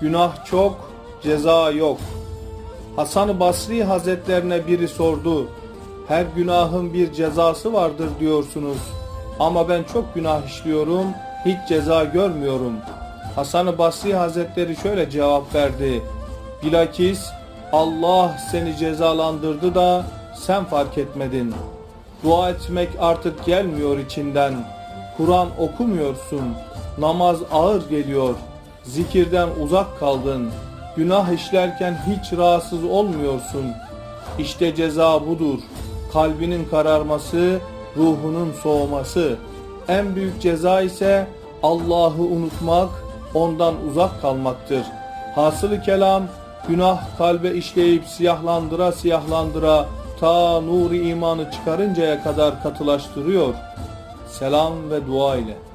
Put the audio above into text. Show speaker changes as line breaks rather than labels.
Günah çok, ceza yok. Hasan-ı Basri Hazretlerine biri sordu. Her günahın bir cezası vardır diyorsunuz. Ama ben çok günah işliyorum, hiç ceza görmüyorum. Hasan-ı Basri Hazretleri şöyle cevap verdi. Bilakis Allah seni cezalandırdı da sen fark etmedin. Dua etmek artık gelmiyor içinden. Kur'an okumuyorsun. Namaz ağır geliyor. Zikirden uzak kaldın. Günah işlerken hiç rahatsız olmuyorsun. İşte ceza budur. Kalbinin kararması, ruhunun soğuması. En büyük ceza ise Allah'ı unutmak, ondan uzak kalmaktır. Hasılı kelam, günah kalbe işleyip siyahlandıra siyahlandıra ta nuri imanı çıkarıncaya kadar katılaştırıyor. Selam ve dua ile.